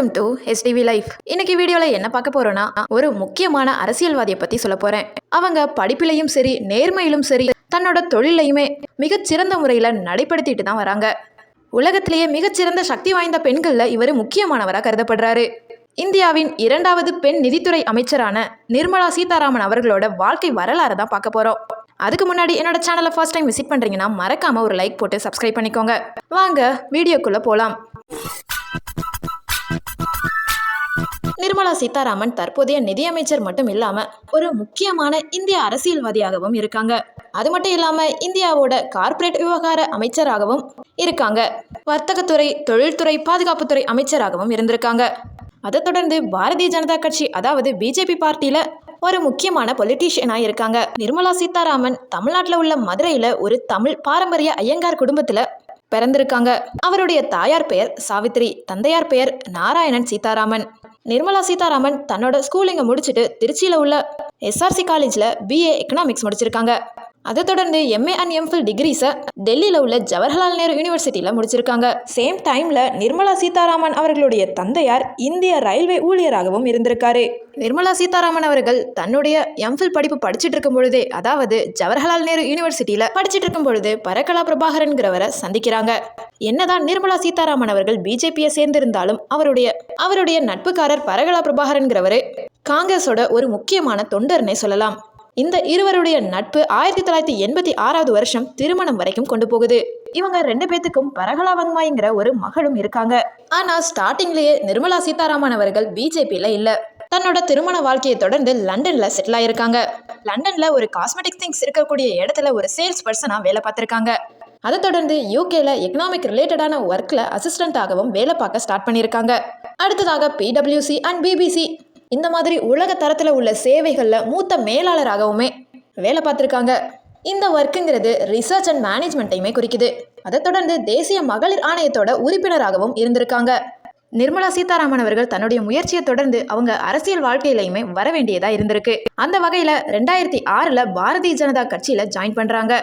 Welcome to STV life இன்னைக்கு வீடியோவில் என்ன பார்க்க போறோம்னா ஒரு முக்கியமான அரசியல்வாதியை பற்றி சொல்ல போறேன். அவங்க படிப்பிலையும் சரி நேர்மையிலும் சரி தன்னோட தொழிலையுமே மிகச்சிறந்த முறையில் நடைபடுத்திட்டு தான் வராங்க. உலகத்திலேயே மிகச்சிறந்த சக்தி வாய்ந்த பெண்களில் இவர் முக்கியமானவராக கருதப்படுறாரு. இந்தியாவின் இரண்டாவது பெண் நிதித்துறை அமைச்சரான நிர்மலா சீதாராமன் அவர்களோட வாழ்க்கை வரலாறு தான் பார்க்க போறோம். அதுக்கு முன்னாடி என்னோட சேனலை ஃபர்ஸ்ட் டைம் விசிட் பண்ணுறீங்கன்னா மறக்காம ஒரு லைக் போட்டு சப்ஸ்கிரைப் பண்ணிக்கோங்க. வாங்க வீடியோக்குள்ளே போகலாம் நிர்மலா சீதாராமன் தற்போதைய நிதியமைச்சர் மட்டும் இல்லாம ஒரு முக்கியமான இந்திய அரசியல்வாதியாகவும் இருக்காங்க. அது மட்டும் இல்லாம இந்தியாவோட கார்ப்பரேட் விவகார அமைச்சராகவும் இருக்காங்க. வர்த்தகத்துறை தொழில்துறை பாதுகாப்புத்துறை அமைச்சராகவும் இருந்திருக்காங்க. அதை தொடர்ந்து பாரதிய ஜனதா கட்சி அதாவது பிஜேபி பார்ட்டியில ஒரு முக்கியமான பொலிட்டீஷியனாக இருக்காங்க. நிர்மலா சீதாராமன் தமிழ்நாட்டில் உள்ள மதுரையில் ஒரு தமிழ் பாரம்பரிய ஐயங்கார் குடும்பத்தில் பிறந்திருக்காங்க. அவருடைய தாயார் பெயர் சாவித்ரி தந்தையார் பெயர் நாராயணன் சீதாராமன். நிர்மலா சீதாராமன் தன்னோட ஸ்கூலிங்கை முடிச்சுட்டு திருச்சியில் உள்ள எஸ்ஆர்சி காலேஜில் பிஏ எக்கனாமிக்ஸ் முடிச்சிருக்காங்க. அதை தொடர்ந்து எம்ஏ அண்ட் எம்ஃபில் டிகிரிஸை டெல்லியில் உள்ள ஜவஹர்லால் நேரு யூனிவர்சிட்டியில் முடிச்சிருக்காங்க. சேம் டைமில் நிர்மலா சீதாராமன் அவர்களுடைய தந்தையார் இந்திய ரயில்வே ஊழியராகவும் இருந்திருக்காரு. நிர்மலா சீதாராமன் அவர்கள் தன்னுடைய எம்ஃபில் படிப்பு படிச்சுட்டு இருக்கும் பொழுதே அதாவது ஜவஹர்லால் நேரு யூனிவர்சிட்டியில் படிச்சுட்டு இருக்கும் பொழுது பரகலா பிரபாகரன்கிறவரை சந்திக்கிறாங்க. என்னதான் நிர்மலா சீதாராமன் அவர்கள் பிஜேபியை சேர்ந்திருந்தாலும் அவருடைய அவருடைய நட்புக்காரர் பரகலா பிரபாகரன்கிறவர் காங்கிரஸோட ஒரு முக்கியமான தொண்டர்னே சொல்லலாம். இந்த இருவருடைய நட்பு ஆயிரத்தி தொள்ளாயிரத்தி எண்பத்தி ஆறாவது வருஷம் திருமணம் வரைக்கும் கொண்டு போகுது. இவங்க ரெண்டு பேத்துக்கும் பரகலா வங்மாய்ங்கிற ஒரு மகளும் இருக்காங்க. ஆனா ஸ்டார்டிங்லயே நிர்மலா சீதாராமன் அவர்கள் பிஜேபியில இல்ல. தன்னோட திருமண வாழ்க்கையை தொடர்ந்து லண்டன்ல செட்டில் ஆயிருக்காங்க. லண்டன்ல ஒரு காஸ்மெட்டிக் திங்ஸ் இருக்கக்கூடிய இடத்துல ஒரு சேல்ஸ் பர்சனா வேலை பார்த்திருக்காங்க. அதை தொடர்ந்து யூகேல எக்கனாமிக் ரிலேட்டடான ஒர்க்ல அசிஸ்டண்டாகவும் வேலை பார்க்க ஸ்டார்ட் பண்ணியிருக்காங்க. அடுத்ததாக பிடபிள்யூசி அண்ட் பிபிசி இந்த மாதிரி உலக தரத்தில் உள்ள சேவைகளில் மூத்த மேலாளராகவுமே வேலை பார்த்துருக்காங்க. இந்த ஒர்க்குங்கிறது ரிசர்ச் அண்ட் மேனேஜ்மெண்ட்டையுமே குறிக்குது. அதை தொடர்ந்து தேசிய மகளிர் ஆணையத்தோட உறுப்பினராகவும் இருந்திருக்காங்க. நிர்மலா சீதாராமன் அவர்கள் தன்னுடைய முயற்சியை தொடர்ந்து அவங்க அரசியல் வாழ்க்கையிலையுமே வர வேண்டியதா இருந்திருக்கு. அந்த வகையில ரெண்டாயிரத்தி ஆறுல பாரதிய ஜனதா கட்சியில ஜாயின் பண்றாங்க.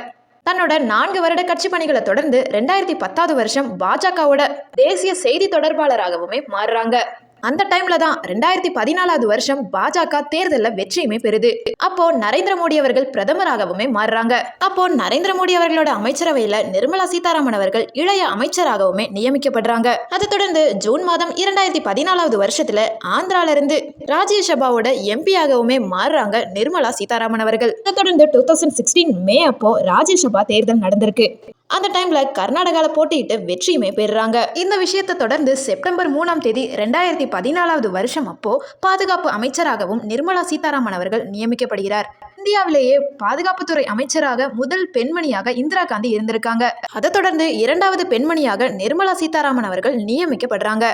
தன்னோட நான்கு வருட கட்சி பணிகளை தொடர்ந்து ரெண்டாயிரத்தி பத்தாவது வருஷம் பாஜகவோட தேசிய செய்தி தொடர்பாளராகவுமே மாறுறாங்க. அந்த டைம்ல தான் ரெண்டாயிரத்தி பதினாலாவது வருஷம் பாஜக தேர்தலில் வெற்றியுமே பெறுது. அப்போ நரேந்திர மோடி அவர்கள் பிரதமராகவுமே மாறுறாங்க. அப்போ நரேந்திர மோடி அவர்களோட அமைச்சரவையில நிர்மலா சீதாராமன் அவர்கள் இளைய அமைச்சராகவுமே நியமிக்கப்படுறாங்க. அதை தொடர்ந்து ஜூன் மாதம் இரண்டாயிரத்தி பதினாலாவது வருஷத்துல ஆந்திரால இருந்து ராஜ்யசபாவோட எம்பியாகவுமே மாறுறாங்க நிர்மலா சீதாராமன் அவர்கள். அதை தொடர்ந்து டூ தௌசண்ட் சிக்ஸ்டீன் மே அப்போ ராஜ்யசபா தேர்தல் நடந்திருக்கு. அந்த டைமில் கர்நாடகாவில் போட்டியிட்டு வெற்றியுமே பெறுறாங்க. இந்த விஷயத்தை தொடர்ந்து செப்டம்பர் மூணாம் தேதி ரெண்டாயிரத்தி பதினாலாவது வருஷம் அப்போ பாதுகாப்பு அமைச்சராகவும் நிர்மலா சீதாராமன் அவர்கள் நியமிக்கப்படுகிறார். இந்தியாவிலேயே பாதுகாப்புத்துறை அமைச்சராக முதல் பெண்மணியாக இந்திரா காந்தி இருந்திருக்காங்க. அதை தொடர்ந்து இரண்டாவது பெண்மணியாக நிர்மலா சீதாராமன் அவர்கள் நியமிக்கப்படுறாங்க.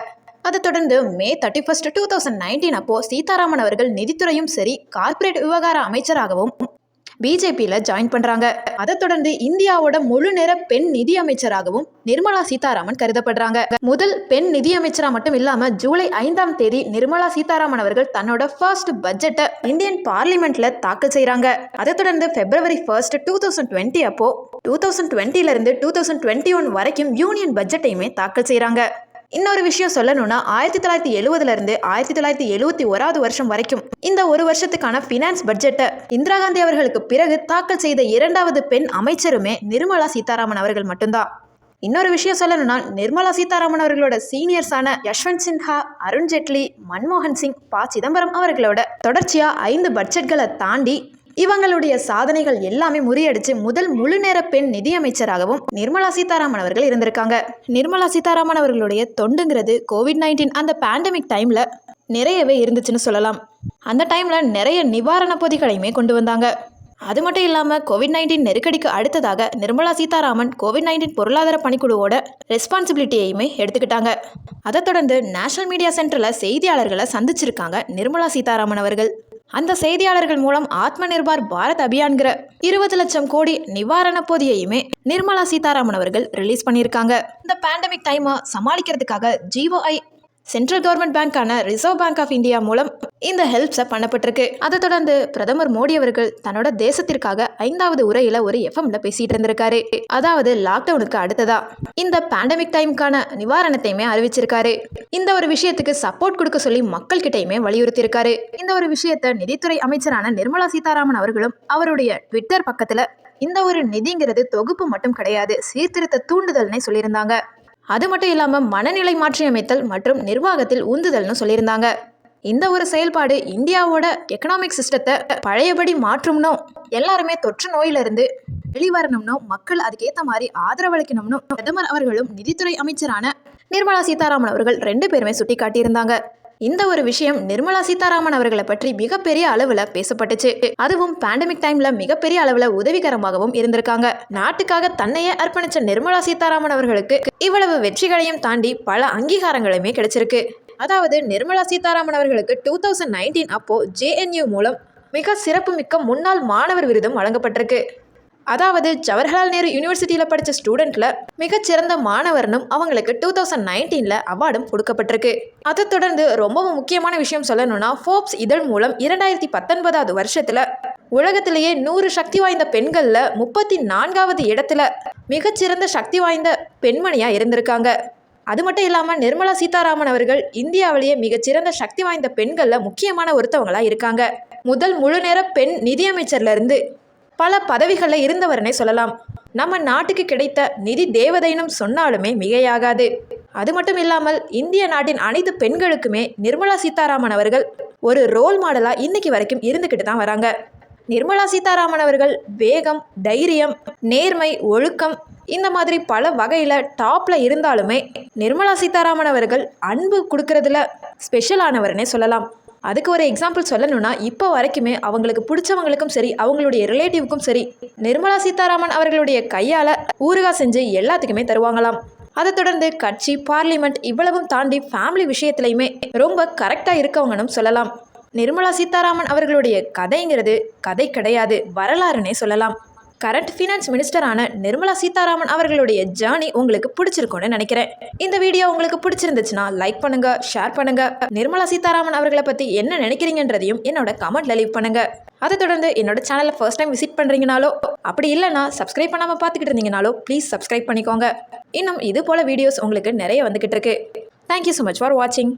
அதை தொடர்ந்து May thirty first two thousand nineteen அப்போ சீதாராமன் அவர்கள் நிதித்துறையும் சரி கார்ப்பரேட் விவகார அமைச்சராகவும் பிஜேபியில் ஜாயின் பண்ணுறாங்க அதை தொடர்ந்து இந்தியாவோட முழு நேர பெண் நிதி அமைச்சராகவும் நிர்மலா சீதாராமன் கருதப்படுறாங்க. முதல் பெண் நிதி அமைச்சரா மட்டும் இல்லாம ஜூலை ஐந்தாம் தேதி நிர்மலா சீதாராமன் அவர்கள் தன்னோட ஃபர்ஸ்ட் பட்ஜெட்டை இந்தியன் பார்லிமெண்ட்ல தாக்கல் செய்கிறாங்க அதை தொடர்ந்து February first two thousand twenty அப்போ டூ தௌசண்ட் டுவெண்ட்டிலேருந்து டூ தௌசண்ட் டுவெண்ட்டி ஒன் வரைக்கும் யூனியன் பட்ஜெட்டையுமே தாக்கல் செய்கிறாங்க இன்னொரு விஷயம் சொல்லணும்னா ஆயிரத்தி தொள்ளாயிரத்தி எழுவதுல இருந்து ஆயிரத்தி தொள்ளாயிரத்தி எழுபத்தி ஓராவது வருஷம் வரைக்கும் இந்த ஒரு வருஷத்துக்கான ஃபினான்ஸ் பட்ஜெட்டை இந்திரா காந்தி அவர்களுக்கு பிறகு தாக்கல் செய்த இரண்டாவது பெண் அமைச்சருமே நிர்மலா சீதாராமன் அவர்கள் மட்டும்தான். இன்னொரு விஷயம் சொல்லணும்னா நிர்மலா சீதாராமன் அவர்களோட சீனியர்ஸான யஷ்வந்த் சின்ஹா அருண் ஜேட்லி மன்மோகன் சிங் ப சிதம்பரம் அவர்களோட தொடர்ச்சியா ஐந்து பட்ஜெட்களை தாண்டி இவங்களுடைய சாதனைகள் எல்லாமே முறியடிச்சு முதல் முழு நேர பெண் நிதியமைச்சராகவும் நிர்மலா சீதாராமன் அவர்கள் இருந்திருக்காங்க. நிர்மலா சீதாராமன் அவர்களுடைய தொண்டுங்கிறது கோவிட் நைன்டீன் அந்த பேண்டமிக் டைம்ல நிறையவே இருந்துச்சுன்னு சொல்லலாம். அந்த டைமில் நிறைய நிவாரண பொதிகளையுமே கொண்டு வந்தாங்க. அது மட்டும் இல்லாமல் கோவிட் நைன்டீன் நெருக்கடிக்கு அடுத்ததாக நிர்மலா சீதாராமன் கோவிட் நைன்டீன் பொருளாதார பணிக்குழுவோட ரெஸ்பான்சிபிலிட்டியையுமே எடுத்துக்கிட்டாங்க. அதை தொடர்ந்து நேஷனல் மீடியா சென்டரில் செய்தியாளர்களை சந்திச்சிருக்காங்க நிர்மலா சீதாராமன் அவர்கள். அந்த செய்தியாளர்கள் மூலம் ஆத்ம நிர்பார் பாரத் அபியான்கிற இருபது லட்சம் கோடி நிவாரண பொதியையுமே நிர்மலா சீதாராமன் அவர்கள் ரிலீஸ் பண்ணியிருக்காங்க. இந்த பேண்டமிக் டைமை சமாளிக்கிறதுக்காக ஜிஓஐ சென்ட்ரல் கவர்மெண்ட் பேங்க்கான ரிசர்வ் பேங்க் ஆஃப் இந்தியா மூலம் இந்த ஹெல்ப்ஸை பண்ணப்பட்டிருக்கு. அதை தொடர்ந்து பிரதமர் மோடி அவர்கள் தன்னோட தேசத்திற்காக ஐந்தாவது உரையில ஒரு எஃப்எம்ல பேசிட்டு இருந்திருக்காரு. அதாவது லாக்டவுனுக்கு அடுத்ததா. இந்த பேண்டமிக் டைமுக்கான நிவாரணத்தையுமே அறிவிச்சிருக்காரு. இந்த ஒரு விஷயத்துக்கு சப்போர்ட் கொடுக்க சொல்லி மக்கள் வலியுறுத்தி இருக்கார் இந்த ஒரு விஷயத்த நிதித்துறை அமைச்சரான நிர்மலா சீதாராமன் அவர்களும் அவருடைய ட்விட்டர் பக்கத்துல இந்த ஒரு நிதிங்கிறது தொகுப்பு மட்டும் கிடையாது சீர்திருத்த தூண்டுதல்னே சொல்லியிருந்தாங்க. அது மட்டும் இல்லாமல் மனநிலை மாற்றியமைத்தல் மற்றும் நிர்வாகத்தில் உந்துதல்னு சொல்லியிருந்தாங்க. இந்த ஒரு செயல்பாடு இந்தியாவோட எக்கனாமிக் சிஸ்டத்தை பழையபடி மாற்றும்னும் எல்லாருமே தொற்று நோயிலிருந்து வெளிவரணும்னோ மக்கள் அதுக்கேற்ற மாதிரி ஆதரவளிக்கணும்னு பிரதமர் அவர்களும் நிதித்துறை அமைச்சரான நிர்மலா சீதாராமன் அவர்கள் ரெண்டு பேருமே சுட்டி காட்டியிருந்தாங்க இந்த ஒரு விஷயம் நிர்மலா சீதாராமன் அவர்களை பற்றி மிகப்பெரிய அளவில் பேசப்பட்டுச்சு. அதுவும் பேண்டமிக் டைம்ல மிகப்பெரிய அளவில் உதவிகரமாகவும் இருந்திருக்காங்க. நாட்டுக்காக தன்னையே அர்ப்பணிச்ச நிர்மலா சீதாராமன் அவர்களுக்கு இவ்வளவு வெற்றிகளையும் தாண்டி பல அங்கீகாரங்களுமே கிடைச்சிருக்கு. அதாவது நிர்மலா சீதாராமன் அவர்களுக்கு டூ தௌசண்ட் நைன்டீன் அப்போ ஜேஎன்யூ மூலம் மிக சிறப்புமிக்க முன்னாள் மாணவர் விருதும் வழங்கப்பட்டிருக்கு. அதாவது ஜவஹர்லால் நேரு யூனிவர்சிட்டியில் படித்த ஸ்டூடெண்ட்டில் மிகச்சிறந்த மாணவர்னும் அவங்களுக்கு டூ தௌசண்ட் நைன்டீனில் அவார்டும் கொடுக்கப்பட்டிருக்கு. அதை தொடர்ந்து ரொம்பவும் முக்கியமான விஷயம் சொல்லணும்னா ஃபோர்ப்ஸ் இதழ் மூலம் இரண்டாயிரத்தி பத்தொன்பதாவது வருஷத்தில் உலகத்திலேயே நூறு சக்தி வாய்ந்த பெண்களில் முப்பத்தி நான்காவது இடத்துல மிகச்சிறந்த சக்தி வாய்ந்த பெண்மணியாக இருந்திருக்காங்க. அது மட்டும் இல்லாமல் நிர்மலா சீதாராமன் அவர்கள் இந்தியாவிலேயே மிகச்சிறந்த சக்தி வாய்ந்த பெண்களில் முக்கியமான ஒருத்தவங்களாக இருக்காங்க. முதல் முழு நேர பெண் நிதியமைச்சர்லேருந்து பல பதவிகளில் இருந்தவர்னே சொல்லலாம். நம்ம நாட்டுக்கு கிடைத்த நிதி தேவதைனும் சொன்னாலுமே மிகையாகாது. அது மட்டும் இல்லாமல் இந்திய நாட்டின் அனைத்து பெண்களுக்குமே நிர்மலா சீதாராமன் அவர்கள் ஒரு ரோல் மாடலாக இன்னைக்கு வரைக்கும் இருந்துக்கிட்டு தான் வராங்க. நிர்மலா சீதாராமன் அவர்கள் வேகம் தைரியம் நேர்மை ஒழுக்கம் இந்த மாதிரி பல வகையில் டாப்பில் இருந்தாலுமே நிர்மலா சீதாராமன் அவர்கள் அன்பு கொடுக்கறதுல ஸ்பெஷலானவர்னே சொல்லலாம். அதுக்கு ஒரு எக்ஸாம்பிள் சொல்லணும்னா இப்போ வரைக்குமே அவங்களுக்கு பிடிச்சவங்களுக்கும் சரி அவங்களுடைய ரிலேட்டிவ்க்கும் சரி நிர்மலா சீதாராமன் அவர்களுடைய கையால் ஊறுகாய் செஞ்சு எல்லாத்துக்குமே தருவாங்களாம். அதை தொடர்ந்து கட்சி பார்லிமெண்ட் இவ்வளவும் தாண்டி ஃபேமிலி விஷயத்துலையுமே ரொம்ப கரெக்டாக இருக்கவங்கன்னு சொல்லலாம். நிர்மலா சீதாராமன் அவர்களுடைய கதைங்கிறது கதை கிடையாது வரலாறுனே சொல்லலாம். கரண்ட் ஃபினான்ஸ் மினிஸ்டரான நிர்மலா சீதாராமன் அவர்களுடைய ஜேர்னி உங்களுக்கு பிடிச்சிருக்கும்னு நினைக்கிறேன். இந்த வீடியோ உங்களுக்கு பிடிச்சிருந்துச்சுன்னா லைக் பண்ணுங்க ஷேர் பண்ணுங்க. நிர்மலா சீதாராமன் அவர்களை பற்றி என்ன நினைக்கிறீங்கன்றதையும் என்னோட கமெண்ட்ல லீவ் பண்ணுங்க. அதை தொடர்ந்து என்னோட சேனலை ஃபர்ஸ்ட் டைம் விசிட் பண்ணுறீங்கனாலோ அப்படி இல்லைனா சப்ஸ்கிரைப் பண்ணாமல் பார்த்துக்கிட்டு இருந்தீங்கனாலோ ப்ளீஸ் சப்ஸ்கிரைப் பண்ணிக்கோங்க. இன்னும் இது போல் வீடியோஸ் உங்களுக்கு நிறைய வந்துக்கிட்டு இருக்கு. தேங்க்யூ ஸோ மச் ஃபார் வாட்சிங்